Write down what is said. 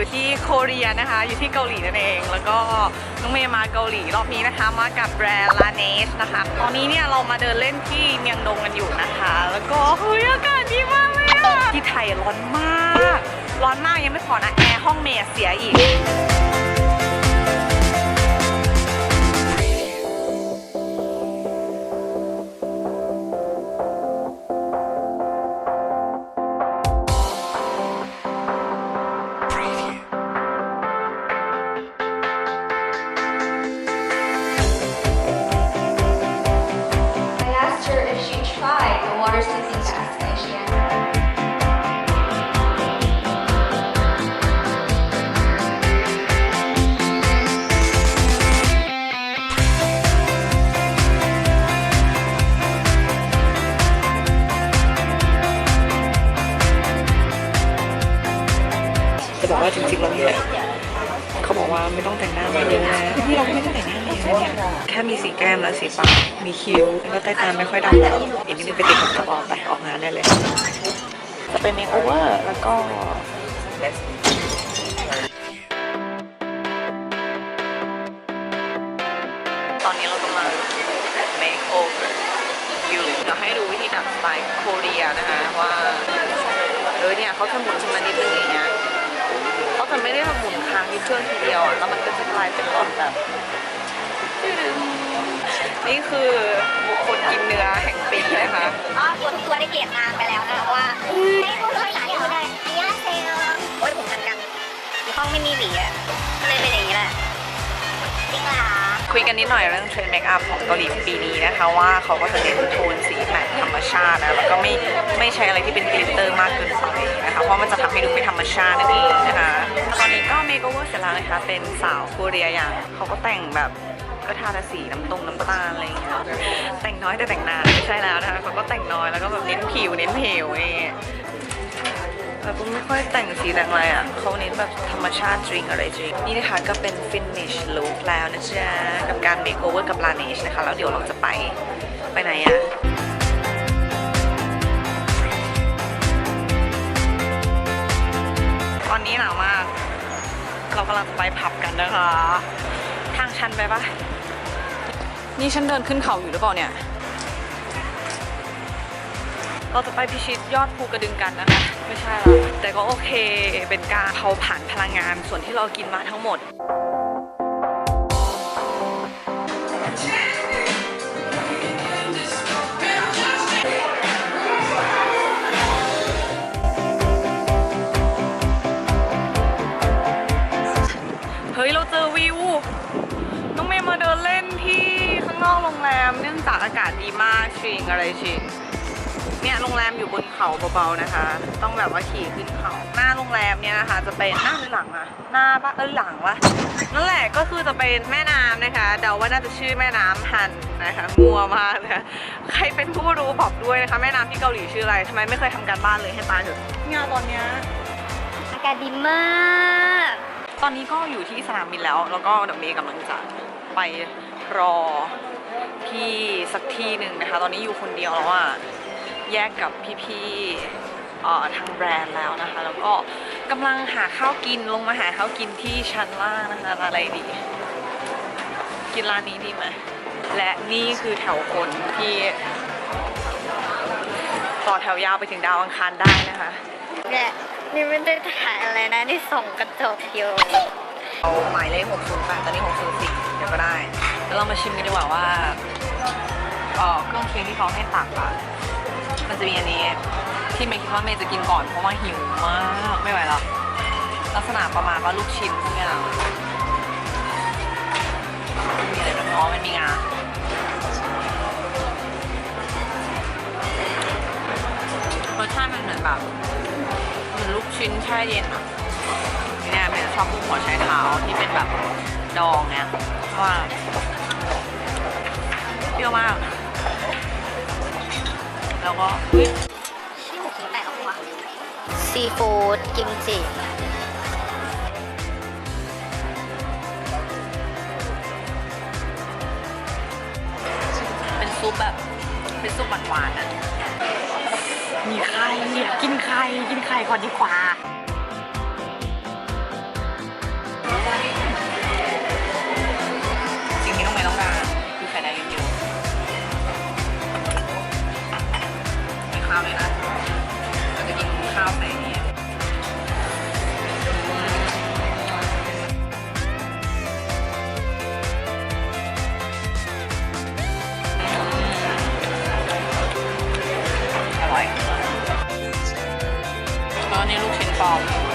เรียนะคะ อยู่ที่เกาหลีนั่นเอง แล้วก็น้องเมย์มาเกาหลีรอบนี้นะคะ มากับแบรนด์ลาเนสนะคะ ตอนนี้เนี่ยเรามาเดินเล่นที่เมียงดงกันอยู่นะคะ แล้วก็เฮ้ยอากาศดีมากเลยอะที่ไทยร้อนมาก ร้อนมากยังไม่พอนะแอร์ห้องเมย์เสียอีก บอกว่าจริงๆแล้วเนี่ยเขาบอกว่าไม่ต้องแต่งหน้ามาเยอะนะที่เราก็ไม่ต้องแต่งหน้ามาเยอะนะเนี่ยแค่มีสีแก้มและสีปากมีคิ้วแล้วใต้ตาไม่ค่อยดำแล้วอีกนิดนึงไปติดกับกระบอกไปออกงานได้เลยจะเป็นเมคโอเวอร์แล้วก็ตอนนี้เรากำลัง make over อยู่เดี๋ยวให้ดูวิธีดัดสไตล์โคเรียนะคะว่า เออเนี่ยเขาจะหมุนขึ้นมานิดนึงอย่างเงี้ย เขาจะไม่ได้แบบหมุนค้างที่เครื่องทีเดียวอะแล้วมันก็จะกลายเป็นหลอดแบบตึ้งนี่คือบุคคลกินเนื้อแห่งปีนะคะอ๋อตัวทุกตัวได้เกลียดนางไปแล้วนะว่าไม่พูดภาษาเขาได้อันยาเซลโอ้ยผมทันกันมีห้องไม่มีหวีอะก็เลยเป็นอย่างนี้แหละจริงเหรอ คุยกันนิดหน่อยเรื่องเทรนด์เมคอัพของเกาหลีปีนี้นะคะว่าเขาก็จะเน้นโทนสีแมทธรรมชาตินะแล้วก็ไม่ไม่ใช้อะไรที่เป็นกลิตเตอร์มากเกินไปนะคะเพราะมันจะทำให้ดูไม่ธรรมชาตินั่นเองนะคะตอนนี้ก็เมคโอเวอร์เสร็จแล้วนะคะเป็นสาวโคเรียอย่างเขาก็แต่งแบบก็ทาแต่สีน้ำตรงน้ำตาลอะไรอย่างเงี้ยแต่งน้อยแต่แต่งนานไม่ใช่แล้วนะคะเขาก็แต่งน้อยแล้วก็แบบเน้นผิวเน้นผิวนี่ แบบไม่ค่อยแต่งสีแต่งอะไรอะเขาเน้นแบบธรรมชาติจริงอะไรจริง นี่นะคะก็เป็น finish look แล้วนะจ๊ะ กับการ makeover กับ Laneige นะคะ แล้วเดี๋ยวเราจะไปไปไหนอะตอนนี้หนาวมาก เรากำลังจะไปผับกันนะคะ ทางชันไปปะนี่ฉันเดินขึ้นเขาอยู่หรือเปล่าเนี่ย เราจะไปพิชิตยอดภูกระดึงกันนะคะ ไม่ใช่หรอกแต่ก็โอเค เป็นการเผาผ่านพลังงานส่วนที่เรากินมาทั้งหมดเฮ้ย เราเจอวิว น้องเมย์มาเดินเล่นที่ข้างนอกโรงแรม เนื่องจากอากาศดีมากชิงอะไรชิง เนี่ยโรงแรมอยู่บนเขาเบาๆนะคะ ต้องแบบว่าขี่ขึ้นเขา หน้าโรงแรมเนี่ยนะคะ จะเป็นหน้าหรือหลังอะหน้าปะเออหลังวะนั่นแหละก็คือจะเป็นแม่น้ำนะคะ เดาว่าน่าจะชื่อแม่น้ำฮันนะคะมัวมากนะคะใครเป็นผู้รู้บอกด้วยนะคะ แม่น้ำที่เกาหลีชื่ออะไรทำไมไม่เคยทำการบ้านเลยให้ตายเถอะเนี่ยตอนเนี้ยอากาศดีมาก ตอนนี้ก็อยู่ที่สนามบินแล้ว แล้วก็เดี๋ยวเมย์กำลังจะไปรอที่สักที่หนึ่งนะคะ ตอนนี้อยู่คนเดียวแล้วอะ แยกกับพี่ๆเอ่อทางแบรนด์แล้วนะคะ แล้วก็กำลังหาข้าวกินลงมาหาข้าวกินที่ชั้นล่างนะคะร้านอะไรดี กินร้านนี้ดีไหมและนี่คือแถวคนที่ ต่อแถวยาวไปถึงดาวอังคารได้นะคะเนี่ยนี่ไม่ได้ถ่ายอะไรนะนี่ส่องกระจกอยู่เอาหมายเลข608ตอนนี้ 604 เดี๋ยวก็ได้ แล้วเรามาชิมกันดีกว่าว่าเอ่อเครื่องเคียงที่เขาให้ตักอะ มันจะมีอันนี้ที่เมย์คิดว่าเมย์จะกินก่อนเพราะว่าหิวมากไม่ไหวแล้วลักษณะประมาณว่าลูกชิ้นทุกอย่างมีอะไรบ้างเนาะมันมีงารสชาติมันเหมือนแบบเหมือนลูกชิ้นแช่เย็นอะเนี่ยเป็นชอบพวกหัวไชเท้าที่เป็นแบบดองเนี่ยว่าเปรี้ยวมาก แล้วก็เฮ้ยชื่อหกถึงแปดออกวะซีฟู้ดกิมจิเป็นซุปแบบเป็นซุปหวานๆอะมีไข่อยากกินไข่กินไข่ก่อนดีกว่า กัน